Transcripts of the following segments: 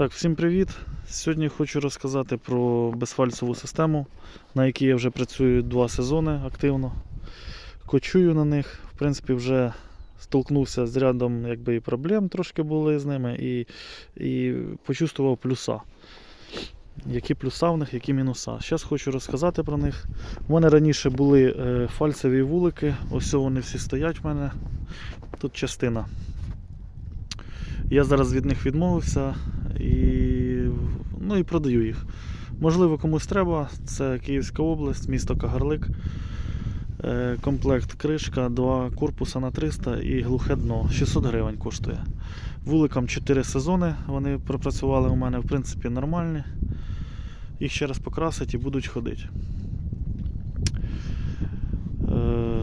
Так, всім привіт! Сьогодні хочу розказати про безфальцеву систему, на якій я вже працюю два сезони активно. Кочую на них. В принципі, вже столкнувся з рядом якби, і проблем трошки були з ними, і, і почувствував плюса. Які плюса в них, які мінуса. Зараз хочу розказати про них. У мене раніше були е, фальцеві вулики, ось вони всі стоять в мене. Тут частина. Я зараз від них відмовився і, ну, і продаю їх. Можливо, комусь треба. Це Київська область, місто Кагарлик. Е, Комплект кришка, два корпуса на 300 і глухе дно. 600 гривень коштує. Вуликам 4 сезони вони пропрацювали у мене, в принципі, нормальні. Їх ще раз покрасять і будуть ходити. Е,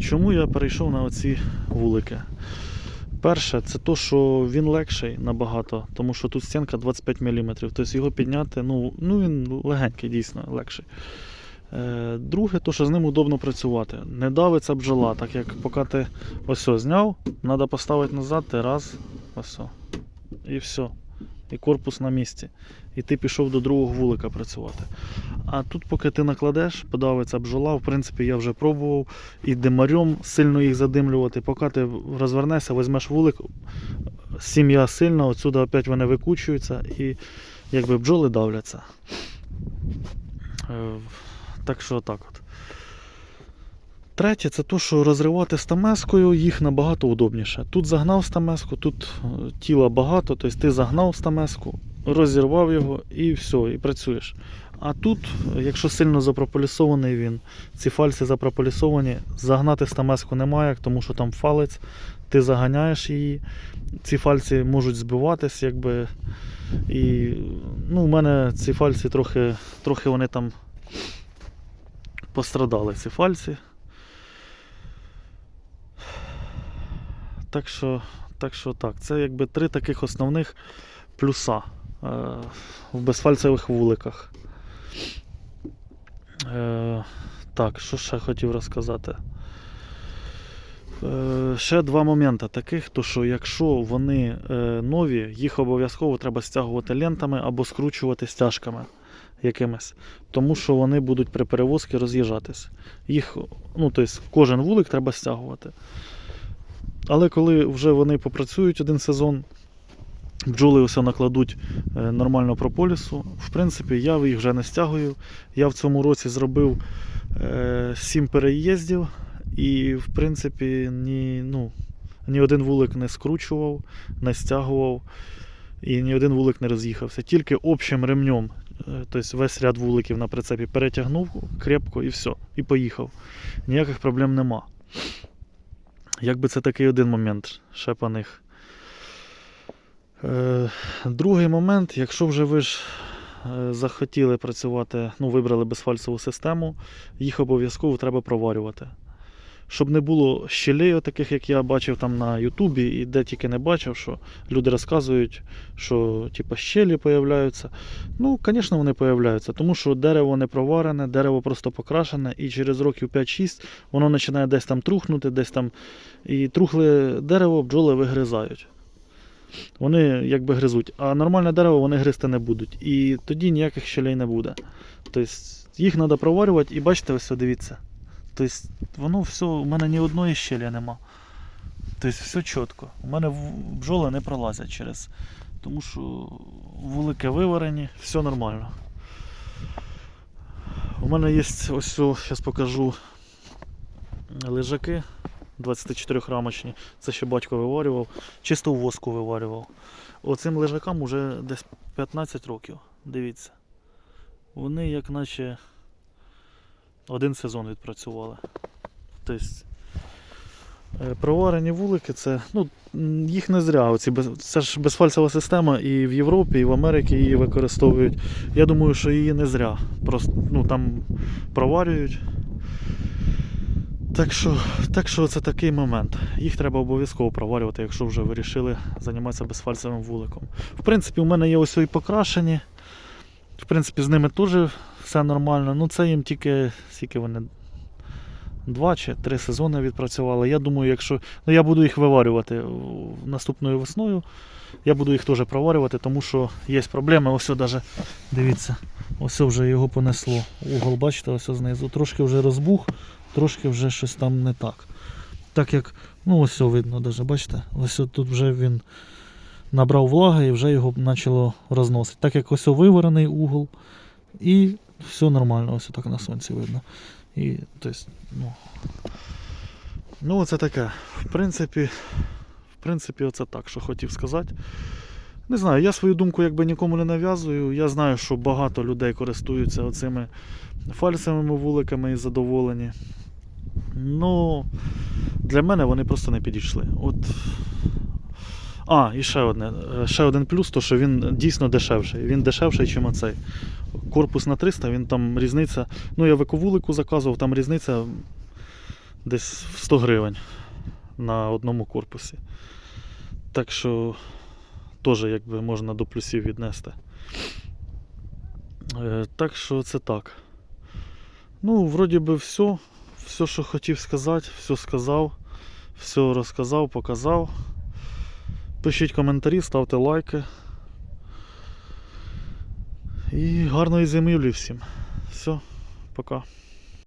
Чому я перейшов на оці вулики? Перше, це то, що він легший набагато, тому що тут стінка 25 мм. Тобто його підняти, ну, ну він легенький, дійсно легший. Е, друге, то, що з ним удобно працювати. Не давиться бджола, так як поки ти ось зняв, треба поставити назад, ти раз, ось. І все. І корпус на місці. І ти пішов до другого вулика працювати. А тут, поки ти накладеш, подавиться бджола, в принципі, я вже пробував і димарем сильно їх задимлювати. Поки ти розвернешся, візьмеш вулик, сім'я сильна, отсюди опять вони викучуються і якби бджоли давляться. Е, Так що так от. Третє, це то, що розривати стамескою їх набагато удобніше. Тут загнав стамеску, тут е, тіла багато, тобто ти загнав стамеску, розірвав його і все, і працюєш. А тут, якщо сильно запрополісований він, ці фальці запрополісовані, загнати стамеску немає, тому що там фалець, ти заганяєш її, ці фальці можуть збиватись, якби. І ну, у мене ці фальці трохи, трохи вони там пострадали, ці фальці. Так що, так що так, це якби три таких основних плюса е, в безфальцевих вуликах. Е, так, що ще хотів розказати? Е, ще два моменти таких, то що якщо вони нові, їх обов'язково треба стягувати лентами або скручувати стяжками якимись, тому що вони будуть при перевозці роз'їжджатись. Їх, ну, тобто, кожен вулик треба стягувати. Але коли вже вони попрацюють один сезон, бджоли усе накладуть е, нормально прополісу, в принципі, я їх вже не стягую. Я в цьому році зробив 7 переїздів і, в принципі, ні, ну, ні один вулик не скручував, не стягував і ні один вулик не роз'їхався. Тільки общим ремнем, е, тобто весь ряд вуликів на прицепі перетягнув крепко і все, і поїхав. Ніяких проблем нема. Якби це такий один момент ще по них. Е, другий момент, якщо вже ви ж е, захотіли працювати, ну, вибрали безфальсову систему, їх обов'язково треба проварювати. Щоб не було щелей, таких, як я бачив там на Ютубі, і де тільки не бачив, що люди розказують, що типу, щелі появляються. Ну, звісно, вони появляються, тому що дерево не проварене, дерево просто покрашене, і через років 5-6 воно починає десь там трухнути, десь там. І трухле дерево бджоли вигризають. Вони якби гризуть, а нормальне дерево вони гризти не будуть. І тоді ніяких щелей не буде. Тобто їх треба проварювати, і бачите, ось дивіться. Тобто воно все, у мене ні одної щелі нема. Тобто все чітко. У мене бджоли не пролазять через. Тому що вулики виварені, все нормально. У мене є ось, зараз покажу лежаки 24 рамочні. Це ще батько виварював. Чисто в воску виварював. Оцим лежакам уже десь 15 років. Дивіться. Вони як наче один сезон відпрацювали. Тобто, е, проварені вулики, це, ну, їх не зря. Оці це ж безфальцева система і в Європі, і в Америці її використовують. Я думаю, що її не зря. Просто ну, там проварюють. Так що, так що це такий момент. Їх треба обов'язково проварювати, якщо вже вирішили займатися безфальцевим вуликом. В принципі, у мене є ось і покрашені. В принципі, з ними теж все нормально. Ну, це їм тільки скільки вони. Два чи три сезони відпрацювали. Я думаю, якщо. Ну, я буду їх виварювати наступною весною. Я буду їх теж проварювати, тому що є проблеми. Ось даже, дивіться, ось вже його понесло. Угол, бачите, ось знизу. Трошки вже розбух, трошки вже щось там не так. Так як, ну ось видно, даже, бачите, ось тут вже він набрав влаги і вже його почало розносити. Так як ось виварений угол, і все нормально, ось так на сонці видно. І, тобто, ну, ну, це таке. В принципі, в принципі, оце так, що хотів сказати. Не знаю, я свою думку якби нікому не нав'язую. Я знаю, що багато людей користуються оцими фальсовими вуликами і задоволені. Ну, для мене вони просто не підійшли. От. А, і ще одне. Е, Ще один плюс, то що він дійсно дешевший. Він дешевший, ніж оцей. Корпус на 300, він там різниця. Ну, я в ековулику заказував, там різниця десь в 100 гривень на одному корпусі. Так що теж якби можна до плюсів віднести. Е, Так що це так. Ну, вроді би, все. Все, що хотів сказати, все сказав, все розказав, показав. Пишіть коментарі, ставте лайки. І гарної зимівлі всім. Все, пока.